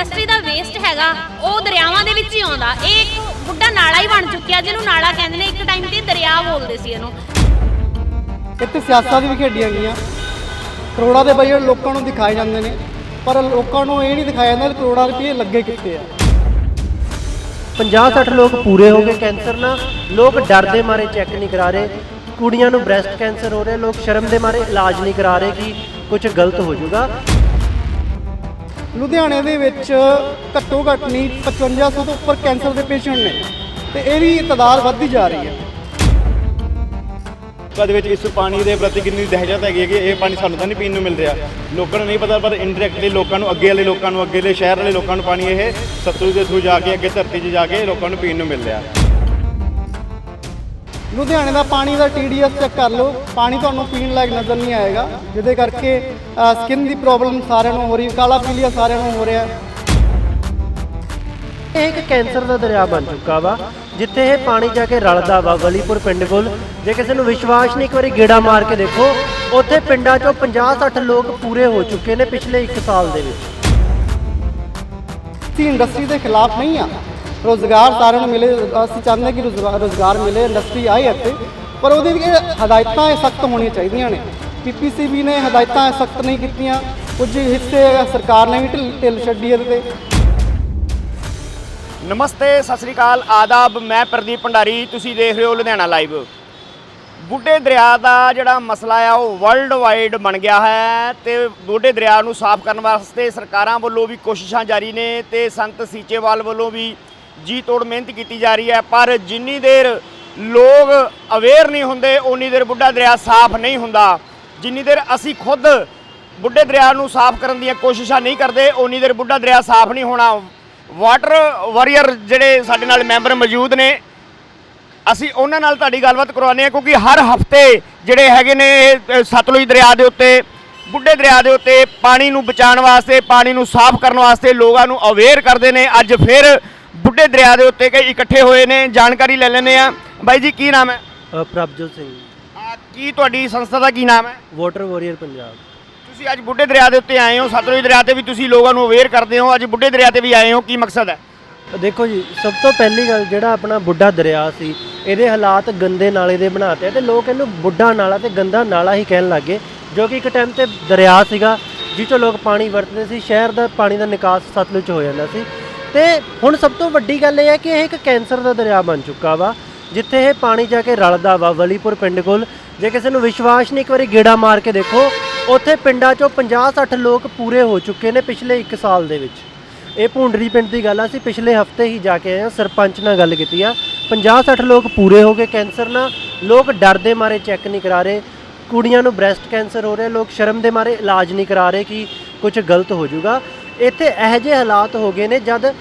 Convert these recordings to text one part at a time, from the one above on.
Industry ਦਾ waste ਹੈਗਾ ਉਹ ਦਰਿਆਵਾਂ ਦੇ ਵਿੱਚ ਹੀ ਆਉਂਦਾ। ਇਹ ਇੱਕ ਬੁੱਢਾ ਨਾਲਾ ਹੀ ਬਣ ਚੁੱਕਿਆ ਜਿਹਨੂੰ ਨਾਲਾ ਕਹਿੰਦੇ ਨੇ। ਇੱਕ ਟਾਈਮ ਤੇ ਦਰਿਆ ਬੋਲਦੇ ਸੀ ਇਹਨੂੰ। ਇੱਥੇ ਸਿਆਸਤਾਂ ਵੀ ਖੇਡੀਆਂ ਗਈਆਂ। ਕਰੋੜਾਂ ਦੇ ਬਜਟ ਲੋਕਾਂ ਨੂੰ ਦਿਖਾਏ ਜਾਂਦੇ ਨੇ। ਪਰ ਲੋਕਾਂ ਨੂੰ ਇਹ ਨਹੀਂ ਦਿਖਾਇਆ ਜਾਂਦਾ ਕਿ ਕਰੋੜਾਂ ਰੁਪਏ ਲੱਗੇ ਕਿੱਥੇ ਆ। 50-60 ਲੋਕ ਪੂਰੇ ਹੋ ਗਏ ਕੈਂਸਰ ਨਾਲ। ਲੋਕ ਡਰ ਦੇ ਮਾਰੇ ਚੈੱਕ ਨਹੀਂ ਕਰਾ ਰਹੇ। ਕੁੜੀਆਂ ਨੂੰ ਬ੍ਰੈਸਟ ਕੈਂਸਰ ਹੋ ਰਿਹਾ। ਲੋਕ ਸ਼ਰਮ ਦੇ ਮਾਰੇ ਇਲਾਜ ਨਹੀਂ ਕਰਾ ਰਹੇ ਕਿ ਕੁਝ ਗਲਤ ਹੋ ਜਾਊਗਾ। ਲੁਧਿਆਣੇ ਦੇ ਵਿੱਚ ਘੱਟੋ ਘੱਟ ਨਹੀਂ 5500 ਤੋਂ ਉੱਪਰ ਕੈਂਸਰ ਦੇ ਪੇਸ਼ੈਂਟ ਨੇ। ਤੇ ਇਹਦੀ ਤਾਦਾਦ ਵੱਧਦੀ ਜਾ ਰਹੀ ਹੈ। ਲੋਕਾਂ ਦੇ ਵਿੱਚ ਇਸ ਪਾਣੀ ਦੇ ਪ੍ਰਤੀ ਕਿੰਨੀ ਦਹਿਸ਼ਤ ਹੈਗੀ ਹੈ ਕਿ ਇਹ ਪਾਣੀ ਸਾਨੂੰ ਤਾਂ ਨਹੀਂ ਪੀਣ ਨੂੰ ਮਿਲ ਰਿਹਾ। ਲੋਕਾਂ ਨੂੰ ਨਹੀਂ ਪਤਾ, ਪਰ ਇਨਡਾਇਰੈਕਟਲੀ ਲੋਕਾਂ ਨੂੰ, ਅੱਗੇ ਵਾਲੇ ਲੋਕਾਂ ਨੂੰ, ਅੱਗੇ ਦੇ ਸ਼ਹਿਰ ਵਾਲੇ ਲੋਕਾਂ ਨੂੰ ਪਾਣੀ ਇਹ ਸਤਲੁਜ ਦੇ ਥਰੂ ਜਾ ਕੇ, ਅੱਗੇ ਧਰਤੀ 'ਚ ਜਾ ਕੇ ਲੋਕਾਂ ਨੂੰ ਪੀਣ ਨੂੰ ਮਿਲ ਰਿਹਾ। ਲੁਧਿਆਣੇ ਦਾ ਪਾਣੀ ਦਾ TDS ਚੈੱਕ ਕਰ ਲਓ। ਪਾਣੀ ਤੁਹਾਨੂੰ ਪੀਣ ਲਾਇਕ ਨਜ਼ਰ ਨਹੀਂ ਆਏਗਾ। ਜਿਹਦੇ ਕਰਕੇ ਸਕਿਨ ਦੀ ਪ੍ਰੋਬਲਮ ਸਾਰਿਆਂ ਨੂੰ ਹੋ ਰਹੀ ਕਾਲਾ ਪੀਲੀਆ ਸਾਰਿਆਂ ਨੂੰ ਹੋ ਰਿਹਾ ਇਹ ਇੱਕ ਕੈਂਸਰ ਦਾ ਦਰਿਆ ਬਣ ਚੁੱਕਾ ਵਾ ਜਿੱਥੇ ਇਹ ਪਾਣੀ ਜਾ ਕੇ ਰਲਦਾ ਵਾ ਵਲੀਪੁਰ ਪਿੰਡ ਕੋਲ। ਜੇ ਕਿਸੇ ਨੂੰ ਵਿਸ਼ਵਾਸ ਨਹੀਂ ਇੱਕ ਵਾਰੀ ਗੇੜਾ ਮਾਰ ਕੇ ਦੇਖੋ ਉੱਥੇ ਪਿੰਡਾਂ 'ਚੋਂ 50-60 ਲੋਕ ਪੂਰੇ ਹੋ ਚੁੱਕੇ ਨੇ ਪਿਛਲੇ 1 ਸਾਲ ਦੇ ਵਿੱਚ। ਅਸੀਂ ਇੰਡਸਟਰੀ ਦੇ ਖਿਲਾਫ ਨਹੀਂ ਆ। ਰੋਜ਼ਗਾਰ ਸਾਰਿਆਂ ਨੂੰ ਮਿਲੇ, ਅਸੀਂ ਚਾਹੁੰਦੇ ਹਾਂ ਕਿ ਰੋਜ਼ਗਾਰ ਰੋਜ਼ਗਾਰ ਮਿਲੇ ਇੰਡਸਟਰੀ ਆਏ ਇੱਥੇ, ਪਰ ਉਹਦੀ ਵੀ ਹਦਾਇਤਾਂ ਸਖਤ ਹੋਣੀਆਂ ਚਾਹੀਦੀਆਂ ਨੇ। ਪੀਪੀਸੀਬੀ ਨੇ ਹਦਾਇਤਾਂ ਸਖਤ ਨਹੀਂ ਕੀਤੀਆਂ, ਕੁਝ ਹਿੱਸੇ ਸਰਕਾਰ ਨੇ ਵੀ ਢਿੱਲ ਢਿੱਲ ਛੱਡੀ ਇਹਦੇ ਤੇ। ਨਮਸਤੇ, ਸਤਿ ਸ੍ਰੀ ਅਕਾਲ, ਆਦਾਬ, ਮੈਂ ਪ੍ਰਦੀਪ ਭੰਡਾਰੀ, ਤੁਸੀਂ ਦੇਖ ਰਹੇ ਹੋ ਲੁਧਿਆਣਾ ਲਾਈਵ। ਬੁੱਢੇ ਦਰਿਆ ਦਾ ਜਿਹੜਾ ਮਸਲਾ ਆ, ਉਹ ਵਰਲਡ ਵਾਈਡ ਬਣ ਗਿਆ ਹੈ ਤੇ ਬੁੱਢੇ ਦਰਿਆ ਨੂੰ ਸਾਫ਼ ਕਰਨ ਵਾਸਤੇ ਸਰਕਾਰਾਂ ਵੱਲੋਂ ਵੀ ਕੋਸ਼ਿਸ਼ਾਂ ਜਾਰੀ ਨੇ ਤੇ ਸੰਤ ਸੀਚੇਵਾਲ ਵੱਲੋਂ ਵੀ ਜੀ ਤੋੜ ਮਿਹਨਤ ਕੀਤੀ ਜਾ ਰਹੀ ਹੈ ਪਰ ਜਿੰਨੀ ਦੇਰ ਲੋਕ ਅਵੇਅਰ ਨਹੀਂ ਹੁੰਦੇ ਉਨੀ ਦੇਰ ਬੁੱਢਾ ਦਰਿਆ ਸਾਫ਼ ਨਹੀਂ ਹੁੰਦਾ। ਜਿੰਨੀ ਦੇਰ ਅਸੀਂ ਖੁਦ ਬੁੱਢੇ ਦਰਿਆ ਨੂੰ ਸਾਫ਼ ਕਰਨ ਦੀਆਂ ਕੋਸ਼ਿਸ਼ਾਂ ਨਹੀਂ ਕਰਦੇ ਉਨੀ ਦੇਰ ਬੁੱਢਾ ਦਰਿਆ ਸਾਫ਼ ਨਹੀਂ ਹੋਣਾ। ਵਾਟਰ ਵਾਰੀਅਰ ਜਿਹੜੇ ਸਾਡੇ ਨਾਲ ਮੈਂਬਰ ਮੌਜੂਦ ਨੇ ਅਸੀਂ ਉਹਨਾਂ ਨਾਲ ਤੁਹਾਡੀ ਗੱਲਬਾਤ ਕਰਵਾਉਂਦੇ ਹਾਂ ਕਿਉਂਕਿ ਹਰ ਹਫ਼ਤੇ ਜਿਹੜੇ ਹੈਗੇ ਨੇ ਇਹ, ਸਤਲੁਜ ਦਰਿਆ ਦੇ ਉੱਤੇ ਬੁੱਢੇ ਦਰਿਆ ਦੇ ਉੱਤੇ ਪਾਣੀ ਨੂੰ ਬਚਾਉਣ ਵਾਸਤੇ ਪਾਣੀ ਨੂੰ ਸਾਫ਼ ਕਰਨ ਵਾਸਤੇ ਲੋਕਾਂ ਨੂੰ ਅਵੇਅਰ ਕਰਦੇ ਨੇ। ਅੱਜ ਫਿਰ ਬੁੱਢੇ ਦਰਿਆ ਦੇ ਉੱਤੇ ਕਈ ਇਕੱਠੇ ਹੋਏ ਨੇ ਜਾਣਕਾਰੀ ਲੈ ਲੈਂਦੇ ਆ ਬਾਈ ਜੀ ਕੀ ਨਾਮ ਹੈ? ਅ, ਪ੍ਰਭਜੋਤ ਸਿੰਘ ਆ, ਕੀ ਤੁਹਾਡੀ ਸੰਸਥਾ ਦਾ ਕੀ ਨਾਮ ਹੈ? Water warrior Punjab. ਤੁਸੀਂ ਅੱਜ ਬੁੱਢੇ ਦਰਿਆ ਦੇ ਉੱਤੇ ਆਏ ਹੋ ਸਤਲੁਜ ਦਰਿਆ ਤੇ ਵੀ ਤੁਸੀਂ ਲੋਕਾਂ ਨੂੰ ਅਵੇਅਰ ਕਰਦੇ ਹੋ ਅੱਜ ਬੁੱਢੇ ਦਰਿਆ ਤੇ ਵੀ ਆਏ ਹੋ ਕੀ ਮਕਸਦ ਹੈ? ਦੇਖੋ ਜੀ ਸਭ ਤੋਂ ਪਹਿਲੀ ਗੱਲ ਜਿਹੜਾ ਆਪਣਾ ਬੁੱਢਾ ਦਰਿਆ ਸੀ ਇਹਦੇ ਹਾਲਾਤ ਗੰਦੇ ਨਾਲੇ ਦੇ ਬਣਾਤੇ ਤੇ ਲੋਕ ਇਹਨੂੰ ਬੁੱਢਾ ਨਾਲਾ ਤੇ ਗੰਦਾ ਨਾਲਾ ਹੀ ਕਹਿਣ ਲੱਗੇ ਜੋ ਕਿ ਇੱਕ ਟਾਈਮ ਤੇ ਦਰਿਆ ਸੀਗਾ ਜਿਸ ਤੋਂ ਲੋਕ ਪਾਣੀ ਵਰਤਦੇ ਸੀ ਸ਼ਹਿਰ ਦਾ ਪਾਣੀ ਦਾ ਨਿਕਾਸ ਸਤਲੁਜ 'ਚ ਹੋ ਜਾਂਦਾ ਸੀ। ਤੇ ਹੁਣ ਸਭ ਤੋਂ ਵੱਡੀ ਗੱਲ ਇਹ ਹੈ ਕਿ ਇਹ ਇੱਕ ਕੈਂਸਰ ਦਾ ਦਰਿਆ ਬਣ ਚੁੱਕਾ ਵਾ, ਜਿੱਥੇ ਇਹ ਪਾਣੀ ਜਾ ਕੇ ਰਲਦਾ ਵਾ ਵਲੀਪੁਰ ਪਿੰਡ ਕੋਲ। ਜੇ ਕਿਸੇ ਨੂੰ ਵਿਸ਼ਵਾਸ ਨਹੀਂ, ਇੱਕ ਵਾਰੀ ਗੇੜਾ ਮਾਰ ਕੇ ਦੇਖੋ, ਉੱਥੇ ਪਿੰਡਾਂ 'ਚੋਂ 50-60 ਲੋਕ ਪੂਰੇ ਹੋ ਚੁੱਕੇ ਨੇ ਪਿਛਲੇ 1 ਸਾਲ ਦੇ ਵਿੱਚ। ਇਹ ਭੁੰਡਰੀ ਪਿੰਡ ਦੀ ਗੱਲ ਆ, ਅਸੀਂ ਪਿਛਲੇ ਹਫ਼ਤੇ ਹੀ ਜਾ ਕੇ ਆਏ ਹਾਂ, ਸਰਪੰਚ ਨਾਲ ਗੱਲ ਕੀਤੀ ਆ। 50-60 ਲੋਕ ਪੂਰੇ ਹੋ ਗਏ ਕੈਂਸਰ ਨਾਲ, ਲੋਕ ਡਰ ਦੇ ਮਾਰੇ ਚੈੱਕ ਨਹੀਂ ਕਰਾ ਰਹੇ, ਕੁੜੀਆਂ ਨੂੰ ਬ੍ਰੈਸਟ ਕੈਂਸਰ ਹੋ ਰਿਹਾ, ਲੋਕ ਸ਼ਰਮ ਦੇ ਮਾਰੇ ਇਲਾਜ ਨਹੀਂ ਕਰਾ ਰਹੇ ਕਿ ਕੁਝ ਗਲਤ ਹੋ ਜਾਊਗਾ। ਇੱਥੇ ਇਹੋ ਜਿਹੇ ਹਾਲਾਤ ਹੋ ਗਏ ਨੇ ਜਦ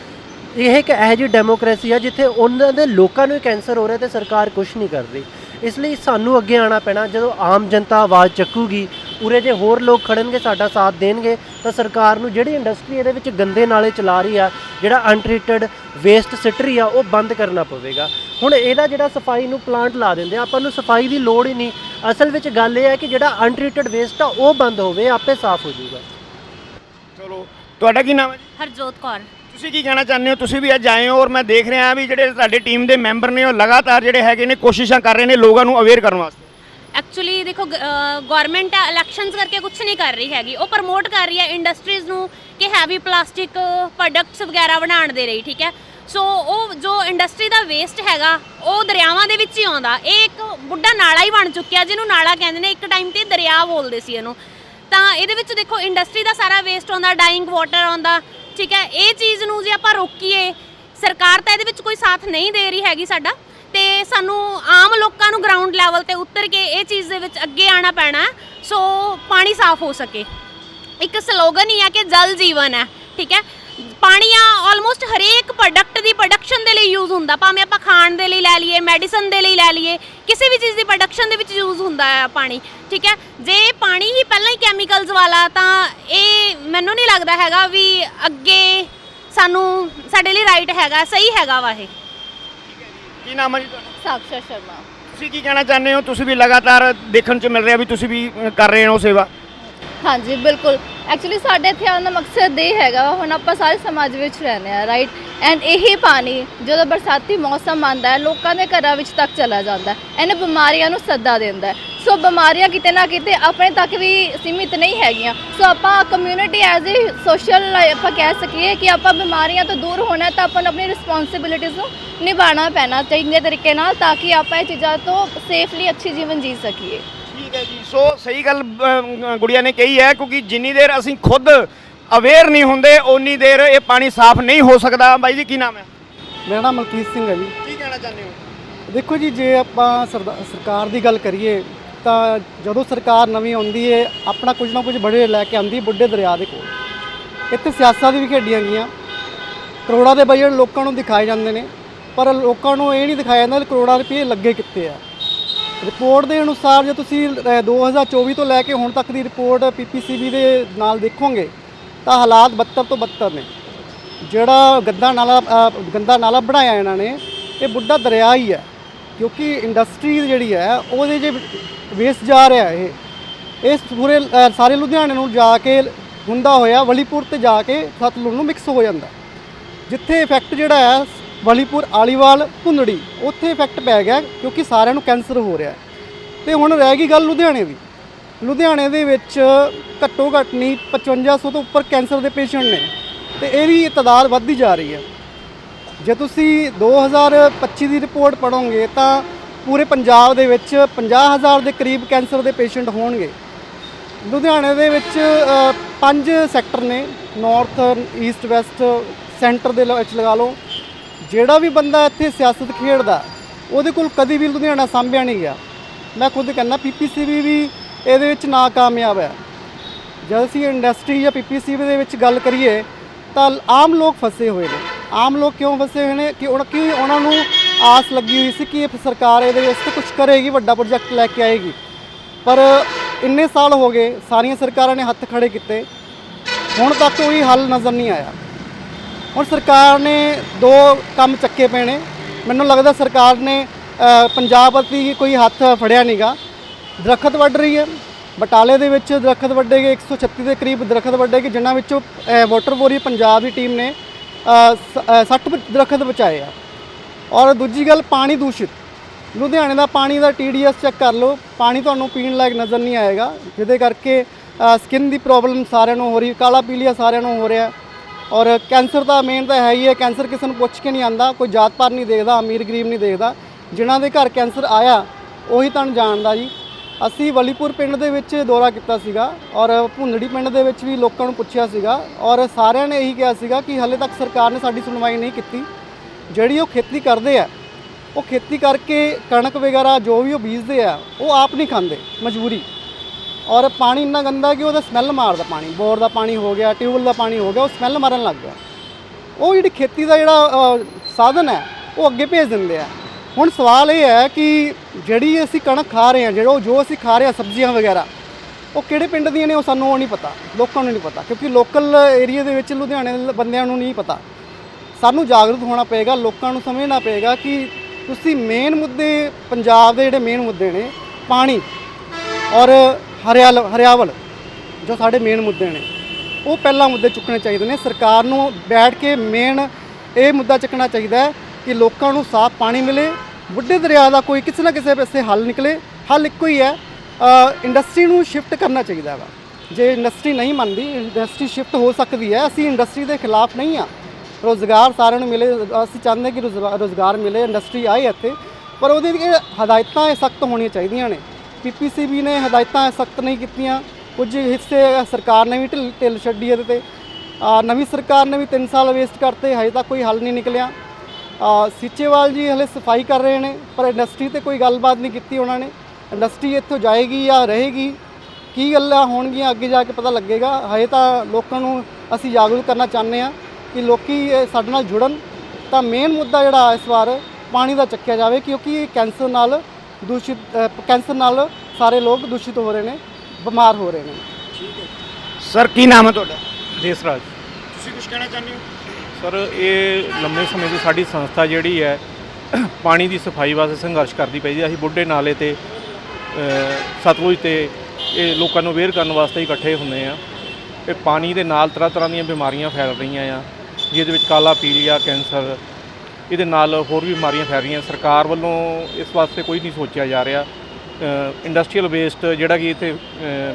ਇਹ ਇੱਕ ਇਹੋ ਜਿਹੀ ਡੈਮੋਕ੍ਰੇਸੀ ਆ ਜਿੱਥੇ ਉਹਨਾਂ ਦੇ ਲੋਕਾਂ ਨੂੰ ਹੀ ਕੈਂਸਰ ਹੋ ਰਿਹਾ ਤੇ ਸਰਕਾਰ ਕੁਝ ਨਹੀਂ ਕਰ ਰਹੀ। ਇਸ ਲਈ ਸਾਨੂੰ ਅੱਗੇ ਆਉਣਾ ਪੈਣਾ, ਜਦੋਂ ਆਮ ਜਨਤਾ ਆਵਾਜ਼ ਚੱਕੂਗੀ, ਉਰੇ ਜੇ ਹੋਰ ਲੋਕ ਖੜਨਗੇ, ਸਾਡਾ ਸਾਥ ਦੇਣਗੇ, ਤਾਂ ਸਰਕਾਰ ਨੂੰ ਜਿਹੜੀ ਇੰਡਸਟਰੀ ਇਹਦੇ ਵਿੱਚ ਗੰਦੇ ਨਾਲੇ ਚਲਾ ਰਹੀ ਆ, ਜਿਹੜਾ ਅਨਟ੍ਰੀਟਡ ਵੇਸਟ ਸਿੱਟ ਰਹੀ ਆ, ਉਹ ਬੰਦ ਕਰਨਾ ਪਵੇਗਾ। ਹੁਣ ਇਹਦਾ ਜਿਹੜਾ ਸਫ਼ਾਈ ਨੂੰ ਪਲਾਂਟ ਲਾ ਦਿੰਦੇ ਆ, ਆਪਾਂ ਨੂੰ ਸਫ਼ਾਈ ਦੀ ਲੋੜ ਹੀ ਨਹੀਂ। ਅਸਲ ਵਿੱਚ ਗੱਲ ਇਹ ਹੈ ਕਿ ਜਿਹੜਾ ਅਨਟ੍ਰੀਟਡ ਵੇਸਟ ਆ, ਉਹ ਬੰਦ ਹੋਵੇ, ਆਪੇ ਸਾਫ਼ ਹੋ ਜਾਊਗਾ। ਚਲੋ ਤੁਹਾਡਾ ਕੀ ਨਾਮ ਹੈ ਜੀ? ਹਰਜੋਤ ਕੌਰ। ਤੁਸੀਂ ਕੀ ਕਹਿਣਾ ਚਾਹੁੰਦੇ ਹੋ? ਤੁਸੀਂ ਵੀ ਅੱਜ ਆਏ ਹੋ ਔਰ ਮੈਂ ਦੇਖ ਰਿਹਾ ਵੀ ਜਿਹੜੇ ਤੁਹਾਡੇ ਟੀਮ ਦੇ ਮੈਂਬਰ ਨੇ ਉਹ ਲਗਾਤਾਰ ਜਿਹੜੇ ਹੈਗੇ ਨੇ ਕੋਸ਼ਿਸ਼ਾਂ ਕਰ ਰਹੇ ਨੇ ਲੋਕਾਂ ਨੂੰ ਅਵੇਅਰ ਕਰਨ ਵਾਸਤੇ। ਐਕਚੁਅਲੀ ਦੇਖੋ ਗਵਰਨਮੈਂਟ ਇਲੈਕਸ਼ਨਸ ਕਰਕੇ ਕੁਝ ਨਹੀਂ ਕਰ ਰਹੀ ਹੈਗੀ। ਉਹ ਪ੍ਰਮੋਟ ਕਰ ਰਹੀ ਹੈ ਇੰਡਸਟਰੀਜ਼ ਨੂੰ ਕਿ ਹੈਵੀ ਪਲਾਸਟਿਕ ਪ੍ਰੋਡਕਟਸ ਵਗੈਰਾ ਬਣਾਉਣ ਦੇ ਲਈ ਠੀਕ ਹੈ? ਸੋ ਉਹ ਜੋ ਇੰਡਸਟਰੀ ਦਾ ਵੇਸਟ ਹੈਗਾ ਉਹ ਦਰਿਆਵਾਂ ਦੇ ਵਿੱਚ ਹੀ ਆਉਂਦਾ। ਇਹ ਇੱਕ ਬੁੱਢਾ ਨਾਲਾ ਹੀ ਬਣ ਚੁੱਕਿਆ ਜਿਹਨੂੰ ਨਾਲਾ ਕਹਿੰਦੇ ਨੇ। ਇੱਕ ਟਾਈਮ ਤੇ ਦਰਿਆ ਬੋਲਦੇ ਸੀ ਇਹਨੂੰ। ਤਾਂ ਇਹਦੇ ਵਿੱਚ ਦੇਖੋ ਇੰਡਸਟਰੀ ਦਾ ਸਾਰਾ ਵੇਸਟ ਆਉਂਦਾ ਡਾਈਇੰਗ ਵਾਟਰ ਆਉਂਦਾ ਠੀਕ ਹੈ? ਇਹ ਚੀਜ਼ ਨੂੰ ਜੇ ਆਪਾਂ ਰੋਕੀਏ ਸਰਕਾਰ ਤਾਂ ਇਹਦੇ ਵਿੱਚ ਕੋਈ ਸਾਥ ਨਹੀਂ ਦੇ ਰਹੀ ਹੈਗੀ ਸਾਡਾ। ਤੇ ਸਾਨੂੰ ਆਮ ਲੋਕਾਂ ਨੂੰ ਗਰਾਊਂਡ ਲੈਵਲ ਤੇ ਉਤਰ ਕੇ ਇਹ ਚੀਜ਼ ਦੇ ਵਿੱਚ ਅੱਗੇ ਆਣਾ ਪੈਣਾ ਹੈ, ਸੋ ਪਾਣੀ ਸਾਫ਼ ਹੋ ਸਕੇ। ਇੱਕ ਸਲੋਗਨ ਹੀ ਹੈ ਕਿ ਜਲ ਜੀਵਨ ਹੈ ਠੀਕ ਹੈ? ਪਾਣੀ ਆ ਆਲਮੋਸਟ ਹਰੇਕ ਪ੍ਰੋਡਕਟ ਦੀ ਪ੍ਰੋਡਕਸ਼ਨ ਦੇ ਲਈ ਯੂਜ਼ ਹੁੰਦਾ। ਭਾਵੇਂ ਆਪਾਂ ਖਾਣ ਦੇ ਲਈ ਲੈ ਲਈਏ ਮੈਡੀਸਨ ਦੇ ਲਈ ਲੈ ਲਈਏ ਕਿਸੇ ਵੀ ਚੀਜ਼ ਦੀ ਪ੍ਰੋਡਕਸ਼ਨ ਦੇ ਵਿੱਚ ਯੂਜ਼ ਹੁੰਦਾ ਹੈ ਪਾਣੀ ਠੀਕ ਹੈ? ਜੇ ਪਾਣੀ ਹੀ ਪਹਿਲਾਂ ਹੀ ਕੈਮੀਕਲਸ ਵਾਲਾ ਤਾਂ ਇਹ ਮੈਨੂੰ ਨਹੀਂ ਲੱਗਦਾ ਹੈਗਾ ਵੀ ਅੱਗੇ ਸਾਨੂੰ ਸਾਡੇ ਲਈ ਰਾਈਟ ਹੈਗਾ ਸਹੀ ਹੈਗਾ ਵਾ ਇਹ। ਕੀ ਨਾਮ ਹੈ ਜੀ ਤੁਹਾਡਾ? ਸਾਕਸ਼ਾ ਸ਼ਰਮਾ। ਤੁਸੀਂ ਕੀ ਕਹਿਣਾ ਚਾਹੁੰਦੇ ਹੋ? ਤੁਸੀਂ ਵੀ ਲਗਾਤਾਰ ਦੇਖਣ ਚ ਮਿਲ ਰਿਹਾ ਵੀ ਤੁਸੀਂ ਵੀ ਕਰ ਰਹੇ ਹੋ ਸੇਵਾ। ਹਾਂਜੀ ਬਿਲਕੁਲ। ਐਕਚੁਅਲੀ ਸਾਡੇ ਇੱਥੇ ਆਉਣ ਦਾ ਮਕਸਦ ਇਹ ਹੈਗਾ ਵਾ, ਹੁਣ ਆਪਾਂ ਸਾਰੇ ਸਮਾਜ ਵਿੱਚ ਰਹਿੰਦੇ ਆ ਰਾਈਟ ਐਂਡ ਇਹੀ ਪਾਣੀ ਜਦੋਂ ਬਰਸਾਤੀ ਮੌਸਮ ਆਉਂਦਾ ਹੈ ਲੋਕਾਂ ਦੇ ਘਰਾਂ ਵਿੱਚ ਤੱਕ ਚਲਾ ਜਾਂਦਾ ਹੈ। ਇਹਨੇ ਬਿਮਾਰੀਆਂ ਨੂੰ ਸੱਦਾ ਦਿੰਦਾ ਹੈ। ਸੋ ਬਿਮਾਰੀਆਂ ਕਿਤੇ ਨਾ ਕਿਤੇ ਆਪਣੇ ਤੱਕ ਵੀ ਸੀਮਿਤ ਨਹੀਂ ਹੈਗੀਆਂ। ਸੋ ਆਪਾਂ ਕਮਿਊਨਿਟੀ ਐਜ਼ ਏ ਸੋਸ਼ਲ ਆਪਾਂ ਕਹਿ ਸਕੀਏ ਕਿ ਆਪਾਂ ਬਿਮਾਰੀਆਂ ਤੋਂ ਦੂਰ ਹੋਣਾ ਤਾਂ ਆਪਾਂ ਨੂੰ ਆਪਣੀ ਰਿਸਪੌਂਸਿਬਿਲਿਟੀਜ਼ ਨੂੰ ਨਿਭਾਉਣਾ ਪੈਣਾ ਚੰਗੇ ਤਰੀਕੇ ਨਾਲ ਤਾਂ ਕਿ ਆਪਾਂ ਇਹ ਚੀਜ਼ਾਂ ਤੋਂ ਸੇਫਲੀ ਅੱਛੀ ਜੀਵਨ ਜੀ ਸਕੀਏ। ਠੀਕ ਹੈ ਜੀ। ਸੋ ਸਹੀ ਗੱਲ ਅਮ, ਗੁੜੀਆ ਨੇ ਕਹੀ ਹੈ ਕਿਉਂਕਿ ਜਿੰਨੀ ਦੇਰ ਅਸੀਂ ਖੁਦ ਅਵੇਅਰ ਨਹੀਂ ਹੁੰਦੇ ਓਨੀ ਦੇਰ ਇਹ ਪਾਣੀ ਸਾਫ਼ ਨਹੀਂ ਹੋ ਸਕਦਾ। ਬਾਈ ਜੀ ਕੀ ਨਾਮ ਹੈ? ਮੇਰਾ ਨਾਮ ਮਲਕੀਤ ਸਿੰਘ ਹੈ ਜੀ। ਕੀ ਕਹਿਣਾ ਚਾਹੁੰਦੇ ਹੋ? ਦੇਖੋ ਜੀ ਜੇ ਆਪਾਂ ਸਰਦਾ- ਸਰਕਾਰ ਦੀ ਗੱਲ ਕਰੀਏ ਤਾਂ ਜਦੋਂ ਸਰਕਾਰ ਨਵੀਂ ਆਉਂਦੀ ਹੈ ਆਪਣਾ ਕੁਝ ਨਾ ਕੁਝ ਬੜੇ ਲੈ ਕੇ ਆਉਂਦੀ ਹੈ ਬੁੱਢੇ ਦਰਿਆ ਦੇ ਕੋਲ। ਇੱਥੇ ਸਿਆਸਾਂ ਦੀ ਵੀ ਖੇਡੀਆਂ ਗਈਆਂ। ਕਰੋੜਾਂ ਦੇ ਬਜਟ ਲੋਕਾਂ ਨੂੰ ਦਿਖਾਏ ਜਾਂਦੇ ਨੇ ਪਰ ਲੋਕਾਂ ਨੂੰ ਇਹ ਨਹੀਂ ਦਿਖਾਇਆ ਜਾਂਦਾ ਕਿ ਕਰੋੜਾਂ ਰੁਪਏ ਲੱਗੇ ਕਿੱਥੇ ਆ। ਰਿਪੋਰਟ ਦੇ ਅਨੁਸਾਰ ਜੇ ਤੁਸੀਂ ਅ, 2024 ਤੋਂ ਲੈ ਕੇ ਹੁਣ ਤੱਕ ਦੀ ਰਿਪੋਰਟ ਪੀਪੀਸੀਬੀ ਦੇ ਨਾਲ ਦੇਖੋਗੇ ਤਾਂ ਹਾਲਾਤ ਬੱਤਰ ਤੋਂ ਬੱਤਰ ਨੇ। ਜਿਹੜਾ ਗੰਦਾ ਨਾਲਾ ਅ, ਗੰਦਾ ਨਾਲਾ ਬਣਾਇਆ ਇਹਨਾਂ ਨੇ ਇਹ ਬੁੱਢਾ ਦਰਿਆ ਹੀ ਹੈ ਕਿਉਂਕਿ ਇੰਡਸਟਰੀ ਜਿਹੜੀ ਹੈ ਉਹਦੇ ਜੇ ਵੇਸਟ ਜਾ ਰਿਹਾ ਇਹ ਇਸ ਪੂਰੇ ਅ, ਸਾਰੇ ਲੁਧਿਆਣੇ ਨੂੰ ਜਾ ਕੇ ਹੁੰਦਾ ਹੋਇਆ ਵਲੀਪੁਰ ਤੇ ਜਾ ਕੇ ਸਤਲੁਜ ਨੂੰ ਮਿਕਸ ਹੋ ਜਾਂਦਾ। ਜਿੱਥੇ ਇਫੈਕਟ ਜਿਹੜਾ ਹੈ ਵਲੀਪੁਰ, ਆਲੀਵਾਲ ਭੁੰਦੜੀ ਉੱਥੇ ਇਫੈਕਟ ਪੈ ਗਿਆ ਕਿਉਂਕਿ ਸਾਰਿਆਂ ਨੂੰ ਕੈਂਸਰ ਹੋ ਰਿਹਾ। ਹੈ। ਤੇ ਹੁਣ ਰਹਿ ਗਈ ਗੱਲ ਲੁਧਿਆਣੇ ਦੀ। ਲੁਧਿਆਣੇ ਦੇ ਵਿੱਚ ਘੱਟੋ ਘੱਟ ਨਹੀਂ 5500 ਤੋਂ ਉੱਪਰ ਕੈਂਸਰ ਦੇ ਪੇਸ਼ੈਂਟ ਨੇ। ਤੇ ਇਹਦੀ ਤਾਦਾਦ ਵੱਧਦੀ ਜਾ ਰਹੀ ਹੈ। ਜੇ ਤੁਸੀਂ 2025 ਦੀ ਰਿਪੋਰਟ ਪੜੋਗੇ ਤਾਂ ਪੂਰੇ ਪੰਜਾਬ ਦੇ ਵਿੱਚ 50000 ਦੇ ਕਰੀਬ ਕੈਂਸਰ ਦੇ ਪੇਸ਼ੈਂਟ ਹੋਣਗੇ। ਲੁਧਿਆਣੇ ਦੇ ਵਿੱਚ ਪੰਜ ਸੈਕਟਰ ਨੇ। ਨਾਰਥ ਈਸਟ ਵੈਸਟ ਸੈਂਟਰ ਦੇ ਵਿੱਚ ਲਗਾ ਲਓ। ਜਿਹੜਾ ਵੀ ਬੰਦਾ ਇੱਥੇ ਸਿਆਸਤ ਖੇਡਦਾ, ਉਹਦੇ ਕੋਲ ਕਦੀ ਵੀ ਲੁਧਿਆਣਾ ਸਾਂਭਿਆ ਨਹੀਂ ਗਿਆ। ਮੈਂ ਖੁਦ ਕਹਿੰਦਾ ਪੀਪੀਸੀਬੀ ਵੀ ਇਹਦੇ ਵਿੱਚ ਨਾਕਾਮਯਾਬ ਹੈ। ਜਦ ਅਸੀਂ ਇੰਡਸਟਰੀ ਜਾਂ ਪੀਪੀਸੀਬੀ ਦੇ ਵਿੱਚ ਗੱਲ ਕਰੀਏ, ਤਾਂ ਆਮ ਲੋਕ ਫਸੇ ਹੋਏ ਨੇ। ਆਮ ਲੋਕ ਕਿਉਂ ਫਸੇ ਹੋਏ ਨੇ? ਕਿ ਉਹਨਾਂ ਕੀ ਉਹਨਾਂ ਨੂੰ ਆਸ ਲੱਗੀ ਹੋਈ ਸੀ ਕਿ ਇਹ ਸਰਕਾਰ ਇਹਦੇ ਵਾਸਤੇ ਕੁਝ ਕਰੇਗੀ, ਵੱਡਾ ਪ੍ਰੋਜੈਕਟ ਲੈ ਕੇ ਆਏਗੀ। ਪਰ ਇੰਨੇ ਸਾਲ ਹੋ ਗਏ, ਸਾਰੀਆਂ ਸਰਕਾਰਾਂ ਨੇ ਹੱਥ ਖੜੇ ਕੀਤੇ। ਹੁਣ ਤੱਕ ਕੋਈ ਹੱਲ ਨਜ਼ਰ ਨਹੀਂ ਆਇਆ। ਹੁਣ ਸਰਕਾਰ ਨੇ ਦੋ ਕੰਮ ਚੱਕੇ ਪਏ ਨੇ। ਮੈਨੂੰ ਲੱਗਦਾ ਸਰਕਾਰ ਨੇ ਪੰਜਾਬ ਪ੍ਰਤੀ ਕੋਈ ਹੱਥ ਫੜਿਆ ਨਹੀਂਗਾ ਦਰਖਤ ਵੱਢ ਰਹੀ ਹੈ। ਬਟਾਲੇ ਦੇ ਵਿੱਚ ਦਰਖਤ ਵੱਢੇ ਗਏ 136 ਦੇ ਕਰੀਬ ਦਰਖਤ ਵੱਢੇ ਗਏ ਜਿਨ੍ਹਾਂ ਵਿੱਚੋਂ ਅ, ਵਾਟਰ ਬੋਰੀ ਪੰਜਾਬ ਦੀ ਟੀਮ ਨੇ ਅ, ਸ- ਅ, 60 ਦਰਖਤ ਬਚਾਏ ਆ। ਔਰ ਦੂਜੀ ਗੱਲ ਪਾਣੀ ਦੂਸ਼ਿਤ। ਲੁਧਿਆਣੇ ਦਾ ਪਾਣੀ ਦਾ ਟੀਡੀਐਸ ਚੈੱਕ ਕਰ ਲਓ। ਪਾਣੀ ਤੁਹਾਨੂੰ ਪੀਣ ਲਾਇਕ ਨਜ਼ਰ ਨਹੀਂ ਆਏਗਾ। ਜਿਹਦੇ ਕਰਕੇ ਸਕਿਨ ਦੀ ਪ੍ਰੋਬਲਮ ਸਾਰਿਆਂ ਨੂੰ ਹੋ ਰਹੀ ਕਾਲਾ ਪੀਲੀਆ ਸਾਰਿਆਂ ਨੂੰ ਹੋ ਰਿਹਾ। ਔਰ ਕੈਂਸਰ ਦਾ ਮੇਨ ਤਾਂ ਹੈ ਹੀ ਹੈ, ਕੈਂਸਰ ਕਿਸੇ ਨੂੰ ਪੁੱਛ ਕੇ ਨਹੀਂ ਆਂਦਾ ਕੋਈ ਜਾਤ ਪਾਤ ਨਹੀਂ ਦੇਖਦਾ, ਅਮੀਰ ਗਰੀਬ ਨਹੀਂ ਦੇਖਦਾ। ਜਿਨ੍ਹਾਂ ਦੇ ਘਰ ਕੈਂਸਰ ਆਇਆ, ਉਹੀ ਤੁਹਾਨੂੰ ਜਾਣਦਾ ਜੀ। ਅਸੀਂ ਵਲੀਪੁਰ ਪਿੰਡ ਦੇ ਵਿੱਚ ਦੌਰਾ ਕੀਤਾ ਸੀਗਾ ਔਰ ਭੁੰਦੜੀ ਪਿੰਡ ਦੇ ਵਿੱਚ ਵੀ ਲੋਕਾਂ ਨੂੰ ਪੁੱਛਿਆ ਸੀਗਾ ਔਰ ਸਾਰਿਆਂ ਨੇ ਇਹੀ ਕਿਹਾ ਸੀਗਾ ਕਿ ਹਾਲੇ ਤੱਕ ਸਰਕਾਰ ਨੇ ਸਾਡੀ ਸੁਣਵਾਈ ਨਹੀਂ ਕੀਤੀ। ਜਿਹੜੀ ਉਹ ਖੇਤੀ ਕਰਦੇ ਆ, ਉਹ ਖੇਤੀ ਕਰਕੇ ਕਣਕ ਵਗੈਰਾ ਜੋ ਵੀ ਉਹ ਬੀਜਦੇ ਆ, ਉਹ ਆਪ ਨਹੀਂ ਖਾਂਦੇ, ਮਜਬੂਰੀ। ਔਰ ਪਾਣੀ ਇੰਨਾ ਗੰਦਾ ਕਿ ਉਹਦਾ ਸਮੈਲ ਮਾਰਦਾ ਪਾਣੀ। ਬੋਰ ਦਾ ਪਾਣੀ ਹੋ ਗਿਆ ਟਿਊਬਵੈਲ ਦਾ ਪਾਣੀ ਹੋ ਗਿਆ, ਉਹ ਸਮੈਲ ਮਾਰਨ ਲੱਗ ਗਿਆ। ਉਹ ਜਿਹੜੀ ਖੇਤੀ ਦਾ ਜਿਹੜਾ ਸਾਧਨ ਹੈ, ਉਹ ਅੱਗੇ ਭੇਜ ਦਿੰਦੇ ਆ। ਹੁਣ ਸਵਾਲ ਇਹ ਹੈ ਕਿ ਜਿਹੜੀ ਅਸੀਂ ਕਣਕ ਖਾ ਰਹੇ ਹਾਂ, ਜਿਹੜਾ ਜੋ ਅਸੀਂ ਖਾ ਰਹੇ ਹਾਂ, ਸਬਜ਼ੀਆਂ ਵਗੈਰਾ, ਉਹ ਕਿਹੜੇ ਪਿੰਡ ਦੀਆਂ ਨੇ ਉਹ ਸਾਨੂੰ ਉਹ ਨਹੀਂ ਪਤਾ। ਲੋਕਾਂ ਨੂੰ ਨਹੀਂ ਪਤਾ, ਕਿਉਂਕਿ ਲੋਕਲ ਏਰੀਆ ਦੇ ਵਿੱਚ ਲੁਧਿਆਣੇ ਦੇ ਬੰਦਿਆਂ ਨੂੰ ਨਹੀਂ ਪਤਾ। ਸਾਨੂੰ ਜਾਗਰੂਕ ਹੋਣਾ ਪਏਗਾ, ਲੋਕਾਂ ਨੂੰ ਸਮਝਣਾ ਪਏਗਾ ਕਿ ਤੁਸੀਂ ਮੇਨ ਮੁੱਦੇ ਪੰਜਾਬ ਦੇ ਜਿਹੜੇ ਮੇਨ ਮੁੱਦੇ ਨੇ, ਪਾਣੀ ਔਰ ਹਰਿਆਲ ਹਰਿਆਵਲ, ਜੋ ਸਾਡੇ ਮੇਨ ਮੁੱਦੇ ਨੇ, ਉਹ ਪਹਿਲਾਂ ਮੁੱਦੇ ਚੁੱਕਣੇ ਚਾਹੀਦੇ ਨੇ। ਸਰਕਾਰ ਨੂੰ ਬੈਠ ਕੇ ਮੇਨ ਇਹ ਮੁੱਦਾ ਚੱਕਣਾ ਚਾਹੀਦਾ ਹੈ ਕਿ ਲੋਕਾਂ ਨੂੰ ਸਾਫ਼ ਪਾਣੀ ਮਿਲੇ, ਬੁੱਢੇ ਦਰਿਆ ਦਾ ਕੋਈ ਕਿਸੇ ਨਾ ਕਿਸੇ ਪਾਸੇ ਹੱਲ ਨਿਕਲੇ। ਹੱਲ ਇੱਕੋ ਹੀ ਹੈ ਇੰਡਸਟਰੀ ਨੂੰ ਸ਼ਿਫਟ ਕਰਨਾ ਚਾਹੀਦਾ ਵਾ। ਜੇ ਇੰਡਸਟਰੀ ਨਹੀਂ ਮੰਨਦੀ ਇੰਡਸਟਰੀ ਸ਼ਿਫਟ ਹੋ ਸਕਦੀ ਹੈ। ਅਸੀਂ ਇੰਡਸਟਰੀ ਦੇ ਖਿਲਾਫ ਨਹੀਂ ਆ ਰੋਜ਼ਗਾਰ ਸਾਰਿਆਂ ਨੂੰ ਮਿਲੇ, ਅਸੀਂ ਚਾਹੁੰਦੇ ਕਿ ਰੋਜ਼ਗਾ- ਰੋਜ਼ਗਾਰ ਮਿਲੇ ਇੰਡਸਟਰੀ ਆਏ ਇੱਥੇ। ਪਰ ਉਹਦੀ ਇਹ ਹਦਾਇਤਾਂ ਸਖਤ ਹੋਣੀਆਂ ਚਾਹੀਦੀਆਂ ਨੇ। ਪੀਪੀਸੀਬੀ ਨੇ ਹਦਾਇਤਾਂ ਸਖਤ ਨਹੀਂ ਕੀਤੀਆਂ। ਕੁਝ ਹਿੱਸੇ ਸਰਕਾਰ ਨੇ ਵੀ ਢਿੱਲ ਢਿੱਲ ਛੱਡੀ ਇਹਦੇ ਤੇ। ਨਵੀਂ ਸਰਕਾਰ ਨੇ ਵੀ 3 ਸਾਲ ਵੇਸਟ ਕਰਤੇ ਹਜੇ ਤੱਕ ਕੋਈ ਹੱਲ ਨਹੀਂ ਨਿਕਲਿਆ। ਆ, ਸੀਚੇਵਾਲ ਜੀ ਹਲੇ ਸਫ਼ਾਈ ਕਰ ਰਹੇ ਨੇ ਪਰ ਇੰਡਸਟਰੀ ਤੇ ਕੋਈ ਗੱਲਬਾਤ ਨਹੀਂ ਕੀਤੀ ਉਹਨਾਂ ਨੇ। ਇੰਡਸਟਰੀ ਇੱਥੋਂ ਜਾਏਗੀ ਜਾਂ ਰਹੇਗੀ ਕੀ ਗੱਲਾਂ ਹੋਣਗੀਆਂ ਅੱਗੇ ਜਾ ਕੇ ਪਤਾ ਲੱਗੇਗਾ। ਹਜੇ ਤਾਂ ਲੋਕਾਂ ਨੂੰ ਅਸੀਂ ਜਾਗਰੂਕ ਕਰਨਾ ਚਾਹੁੰਦੇ ਆ ਕਿ ਲੋਕੀ ਸਾਡੇ ਨਾਲ ਜੁੜਨ। ਤਾਂ ਮੇਨ ਮੁੱਦਾ ਜਿਹੜਾ ਇਸ ਵਾਰ ਪਾਣੀ ਦਾ ਚੱਕਿਆ ਜਾਵੇ ਕਿਉਂਕਿ ਇਹ ਕੈਂਸਰ ਨਾਲ ਦੂਸ਼ਿਤ ਕੈਂਸਰ ਨਾਲ ਸਾਰੇ ਲੋਕ ਦੂਸ਼ਿਤ ਹੋ ਰਹੇ ਨੇ ਬਿਮਾਰ ਹੋ ਰਹੇ ਨੇ। ਸਰ ਕੀ ਨਾਮ ਹੈ ਤੁਹਾਡਾ? ਦੇਸਰਾਜ ਤੁਸੀਂ ਕੁਝ ਕਹਿਣਾ ਚਾਹੁੰਦੇ ਹੋ? ਸਰ ਇਹ ਲੰਮੇ ਸਮੇਂ ਤੋਂ ਸਾਡੀ ਸੰਸਥਾ ਜਿਹੜੀ ਹੈ ਪਾਣੀ ਦੀ ਸਫ਼ਾਈ ਵਾਸਤੇ ਸੰਘਰਸ਼ ਕਰਦੀ ਪਈ ਜੀ ਅਸੀਂ ਬੁੱਢੇ ਨਾਲੇ ਤੇ ਸਤਲੁਜ ਤੇ ਇਹ ਲੋਕਾਂ ਨੂੰ ਅਵੇਅਰ ਕਰਨ ਵਾਸਤੇ ਇਕੱਠੇ ਹੁੰਦੇ ਆ ਇਹ ਪਾਣੀ ਦੇ ਨਾਲ ਤਰ੍ਹਾਂ ਤਰ੍ਹਾਂ ਦੀਆਂ ਬਿਮਾਰੀਆਂ ਫੈਲ ਰਹੀਆਂ ਆ ਜਿਹਦੇ ਵਿੱਚ ਕਾਲਾ ਪੀਲੀਆ ਕੈਂਸਰ ਇਹਦੇ ਨਾਲ ਹੋਰ ਵੀ ਬਿਮਾਰੀਆਂ ਫੈਲ ਰਹੀਆਂ। ਸਰਕਾਰ ਵੱਲੋਂ ਇਸ ਵਾਸਤੇ ਕੋਈ ਨਹੀਂ ਸੋਚਿਆ ਜਾ ਰਿਹਾ। ਇੰਡਸਟਰੀਅਲ ਵੇਸਟ ਜਿਹੜਾ ਕਿ ਇੱਥੇ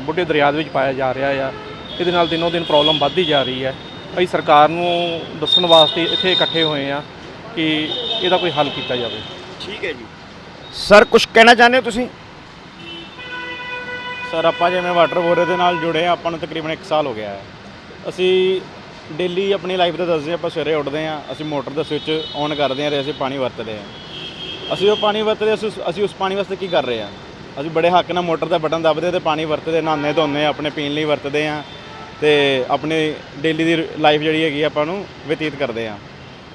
ਬੁੱਢੇ ਦਰਿਆ ਦੇ ਵਿੱਚ ਪਾਇਆ ਜਾ ਰਿਹਾ ਆ ਇਹਦੇ ਨਾਲ ਦਿਨੋਂ ਦਿਨ ਪ੍ਰੋਬਲਮ ਵੱਧਦੀ ਜਾ ਰਹੀ ਹੈ। ਅਸੀਂ ਸਰਕਾਰ ਨੂੰ ਦੱਸਣ ਵਾਸਤੇ ਇੱਥੇ ਇਕੱਠੇ ਹੋਏ ਆ ਕਿ ਇਹਦਾ ਕੋਈ ਹੱਲ ਕੀਤਾ ਜਾਵੇ। ਠੀਕ ਹੈ ਜੀ। ਸਰ ਕੁਝ ਕਹਿਣਾ ਚਾਹੁੰਦੇ ਹੋ ਤੁਸੀਂ? ਸਰ ਆਪਾਂ ਜਿਵੇਂ ਵਾਟਰ ਬੋਰੇ ਦੇ ਨਾਲ ਜੁੜੇ ਆ ਆਪਾਂ ਨੂੰ ਤਕਰੀਬਨ 1 ਸਾਲ ਹੋ ਗਿਆ ਹੈ। ਅਸੀਂ ਡੇਲੀ ਆਪਣੀ ਲਾਈਫ ਦਾ ਦੱਸਦੇ ਆਪਾਂ ਸਵੇਰੇ ਉੱਠਦੇ ਆ ਅਸੀਂ ਮੋਟਰ ਦਾ ਸਵਿਚ ਔਨ ਕਰਦੇ ਆ ਤੇ ਅਸੀਂ ਪਾਣੀ ਵਰਤਦੇ ਆ ਅਸੀਂ ਉਹ ਪਾਣੀ ਵਰਤਦੇ ਅਸੀਂ ਉਸ- ਅਸੀਂ ਉਸ ਪਾਣੀ ਵਾਸਤੇ ਕੀ ਕਰ ਰਹੇ ਆ ਅਸੀਂ ਬੜੇ ਹੱਕ ਨਾਲ ਮੋਟਰ ਦਾ ਬਟਨ ਦਬਦੇ ਤੇ ਪਾਣੀ ਵਰਤਦੇ, ਨਹਾਉਂਦੇ ਧੋਨੇ ਆਪਣੇ ਪੀਣ ਲਈ ਵਰਤਦੇ ਆ ਤੇ ਆਪਣੀ ਡੇਲੀ ਦੀ ਲਾਈਫ ਜਿਹੜੀ ਹੈਗੀ ਆ ਆਪਾਂ ਨੂੰ ਬਤੀਤ ਕਰਦੇ ਆ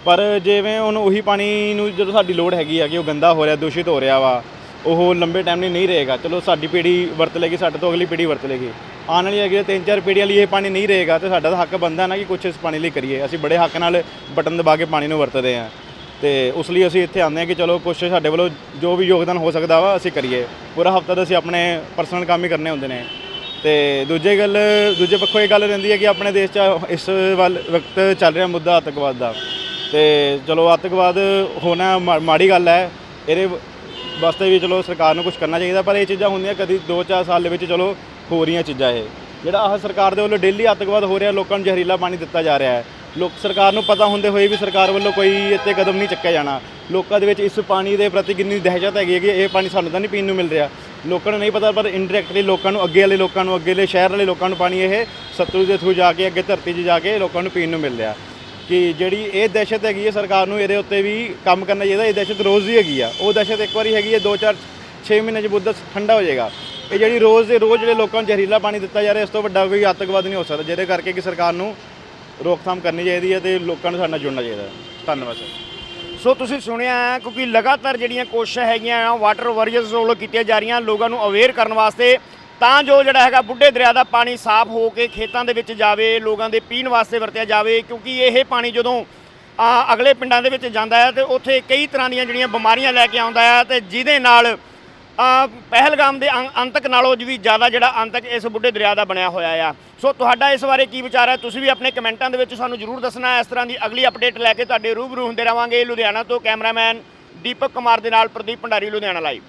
ਪਰ ਜਿਵੇਂ ਹੁਣ ਉਹੀ ਪਾਣੀ ਨੂੰ ਜਦੋਂ ਸਾਡੀ ਲੋੜ ਹੈਗੀ ਆ ਕਿ ਉਹ ਗੰਦਾ ਹੋ ਰਿਹਾ, ਦੂਸ਼ਿਤ ਹੋ ਰਿਹਾ ਵਾ ਉਹ ਲੰਬੇ ਟਾਈਮ ਲਈ ਨਹੀਂ ਰਹੇਗਾ। ਚਲੋ ਸਾਡੀ ਪੀੜ੍ਹੀ ਵਰਤ ਲੇਗੀ, ਸਾਡੇ ਤੋਂ ਅਗਲੀ ਪੀੜ੍ਹੀ ਵਰਤ ਲੇਗੀ। ਆਉਣ ਵਾਲੀ ਹੈਗੀ ਤਿੰਨ ਚਾਰ ਪੀੜ੍ਹੀਆਂ ਲਈ ਇਹ ਪਾਣੀ ਨਹੀਂ ਰਹੇਗਾ ਤੇ ਸਾਡਾ ਤਾਂ ਹੱਕ ਬਣਦਾ ਨਾ ਕਿ ਕੁਛ ਇਸ ਪਾਣੀ ਲਈ ਕਰੀਏ। ਅਸੀਂ ਬੜੇ ਹੱਕ ਨਾਲ ਬਟਨ ਦਬਾ ਕੇ ਪਾਣੀ ਨੂੰ ਵਰਤਦੇ ਆ ਤੇ ਉਸ ਲਈ ਅਸੀਂ ਇੱਥੇ ਆਉਂਦੇ ਹਾਂ ਕਿ ਚਲੋ ਕੁਛ ਸਾਡੇ ਵੱਲੋਂ ਜੋ ਵੀ ਯੋਗਦਾਨ ਹੋ ਸਕਦਾ ਵਾ ਅਸੀਂ ਕਰੀਏ। ਪੂਰਾ ਹਫਤਾ ਤਾਂ ਅਸੀਂ ਆਪਣੇ ਪਰਸਨਲ ਕੰਮ ਹੀ ਕਰਨੇ ਹੁੰਦੇ ਨੇ। ਤੇ ਦੂਜੇ ਗੱਲ, ਦੂਜੇ ਪੱਖੋਂ ਇਹ ਗੱਲ ਰਹਿੰਦੀ ਹੈ ਕਿ ਆਪਣੇ ਦੇਸ਼ 'ਚ ਇਸ ਵੱਲ ਵਕਤ ਚੱਲ ਰਿਹਾ ਮੁੱਦਾ ਆਤੰਕਵਾਦ ਦਾ। ਤੇ ਚਲੋ ਆਤੰਕਵਾਦ ਹੋਣਾ ਮਾ- ਮਾੜੀ ਗੱਲ ਹੈ। ਇਹਦੇ ਵਾਸਤੇ ਵੀ ਚਲੋ ਸਰਕਾਰ ਨੂੰ ਕੁਝ ਕਰਨਾ ਚਾਹੀਦਾ, ਪਰ ਇਹ ਚੀਜ਼ਾਂ ਹੁੰਦੀਆਂ ਕਦੀ 2-4 ਸਾਲ ਦੇ ਵਿੱਚ ਚਲੋ ਹੋ ਰਹੀਆਂ ਚੀਜ਼ਾਂ ਇਹ। ਜਿਹੜਾ ਆਹ ਸਰਕਾਰ ਦੇ ਵੱਲੋਂ ਡੇਲੀ ਆਤੰਕਵਾਦ ਹੋ ਰਿਹਾ, ਲੋਕਾਂ ਨੂੰ ਜ਼ਹਿਰੀਲਾ ਪਾਣੀ ਦਿੱਤਾ ਜਾ ਰਿਹਾ ਹੈ। ਲੋਕ, ਸਰਕਾਰ ਨੂੰ ਪਤਾ ਹੁੰਦੇ ਹੋਏ ਵੀ ਸਰਕਾਰ ਵੱਲੋਂ ਕੋਈ ਇੱਥੇ ਕਦਮ ਨਹੀਂ ਚੱਕਿਆ ਜਾਣਾ। ਲੋਕਾਂ ਦੇ ਵਿੱਚ ਇਸ ਪਾਣੀ ਦੇ ਪ੍ਰਤੀ ਕਿੰਨੀ ਦਹਿਸ਼ਤ ਹੈਗੀ ਹੈ ਕਿ ਇਹ ਪਾਣੀ ਸਾਨੂੰ ਤਾਂ ਨਹੀਂ ਪੀਣ ਨੂੰ ਮਿਲ ਰਿਹਾ। ਲੋਕਾਂ ਨੂੰ ਨਹੀਂ ਪਤਾ, ਪਰ ਇਨਡਾਇਰੈਕਟਲੀ ਲੋਕਾਂ ਨੂੰ, ਅੱਗੇ ਵਾਲੇ ਲੋਕਾਂ ਨੂੰ, ਅੱਗੇ ਵਾਲੇ ਸ਼ਹਿਰ ਵਾਲੇ ਲੋਕਾਂ ਨੂੰ ਪਾਣੀ ਇਹ ਸਤਲੁਜ ਦੇ ਥਰੂ ਜਾ ਕੇ, ਅੱਗੇ ਧਰਤੀ 'ਚ ਜਾ ਕੇ ਲੋਕਾਂ ਨੂੰ ਪੀਣ ਨੂੰ ਮਿਲ ਰਿਹਾ। ਕਿ ਜਿਹੜੀ ਇਹ ਦਹਿਸ਼ਤ ਹੈਗੀ ਹੈ ਸਰਕਾਰ ਨੂੰ, ਇਹਦੇ ਉੱਤੇ ਵੀ ਕੰਮ ਕਰਨਾ ਚਾਹੀਦਾ। ਇਹ ਦਹਿਸ਼ਤ ਰੋਜ਼ ਦੀ ਹੈਗੀ ਆ। ਉਹ ਦਹਿਸ਼ਤ ਇੱਕ ਵਾਰੀ ਹੈਗੀ ਹੈ 2-4 6 ਮਹੀਨੇ 'ਚ ਮੁੱਦਾ ਠੰਡਾ ਹੋ ਜਾਏਗਾ। ਇਹ ਜਿਹੜੀ ਰੋਜ਼ ਦੇ, ਰੋਜ਼ ਜਿਹੜੇ ਲੋਕਾਂ ਨੂੰ ਜ਼ਹਿਰੀਲਾ ਪਾਣੀ ਦਿੱਤਾ ਜਾ ਰਿਹਾ, ਇਸ ਤੋਂ ਵੱਡਾ ਕੋਈ ਆਤੰਕਵਾਦ ਨਹੀਂ ਹੋ ਸਕਦਾ, ਜਿਹਦੇ ਕਰਕੇ ਕਿ ਸਰਕਾਰ ਨੂੰ ਰੋਕਥਾਮ ਕਰਨੀ ਚਾਹੀਦੀ ਹੈ ਤੇ ਲੋਕਾਂ ਨੂੰ ਸਾਡੇ ਨਾਲ ਜੁੜਨਾ ਚਾਹੀਦਾ। ਧੰਨਵਾਦ, ਸਰ। ਸੋ ਤੁਸੀਂ ਸੁਣਿਆ ਹੈ, ਕਿਉਂਕਿ ਲਗਾਤਾਰ ਜਿਹੜੀਆਂ ਕੋਸ਼ਿਸ਼ਾਂ ਹੈਗੀਆਂ ਵਾਟਰ ਵਾਰੀਅਰਸ ਵੱਲੋਂ ਕੀਤੀਆਂ ਜਾ ਰਹੀਆਂ, ਲੋਕਾਂ ਨੂੰ ਅਵੇਅਰ ਕਰਨ ਵਾਸਤੇ ਤਾਂ ਜੋ ਜਿਹੜਾ ਹੈਗਾ ਬੁੱਢੇ ਦਰਿਆ ਦਾ ਪਾਣੀ ਸਾਫ਼ ਹੋ ਕੇ ਖੇਤਾਂ ਦੇ ਵਿੱਚ ਜਾਵੇ, ਲੋਕਾਂ ਦੇ ਪੀਣ ਵਾਸਤੇ ਵਰਤਿਆ ਜਾਵੇ, ਕਿਉਂਕਿ ਇਹ ਪਾਣੀ ਜਦੋਂ ਅਗਲੇ ਪਿੰਡਾਂ ਦੇ ਵਿੱਚ ਜਾਂਦਾ ਹੈ ਤੇ ਉੱਥੇ ਕਈ ਤਰ੍ਹਾਂ ਦੀਆਂ ਜਿਹੜੀਆਂ ਬਿਮਾਰੀਆਂ ਲੈ ਕੇ ਆਉਂਦਾ ਹੈ ਤੇ ਜਿਹਦੇ ਨਾਲ ਪਹਿਲਗਾਮ ਦੇ ਅੰ- ਅੰਤਕ ਨਾਲੋਂ ਵੀ ਜ਼ਿਆਦਾ ਜਿਹੜਾ ਅੰਤਕ ਇਸ ਬੁੱਢੇ ਦਰਿਆ ਦਾ ਬਣਿਆ ਹੋਇਆ ਆ। ਸੋ ਤੁਹਾਡਾ ਇਸ ਬਾਰੇ ਕੀ ਵਿਚਾਰ ਹੈ? ਤੁਸੀਂ ਵੀ ਆਪਣੇ ਕਮੈਂਟਾਂ ਦੇ ਵਿੱਚ ਸਾਨੂੰ ਜ਼ਰੂਰ ਦੱਸਣਾ, ਇਸ ਤਰ੍ਹਾਂ ਦੀ ਅਗਲੀ ਅਪਡੇਟ ਲੈ ਕੇ ਤੁਹਾਡੇ ਰੂਬਰੂ ਹੁੰਦੇ ਰਵਾਂਗੇ। ਲੁਧਿਆਣਾ ਤੋਂ ਕੈਮਰਾਮੈਨ ਦੀਪਕ ਕੁਮਾਰ ਦੇ ਨਾਲ ਪ੍ਰਦੀਪ ਭੰਡਾਰੀ, ਲੁਧਿਆਣਾ ਲਾਈਵ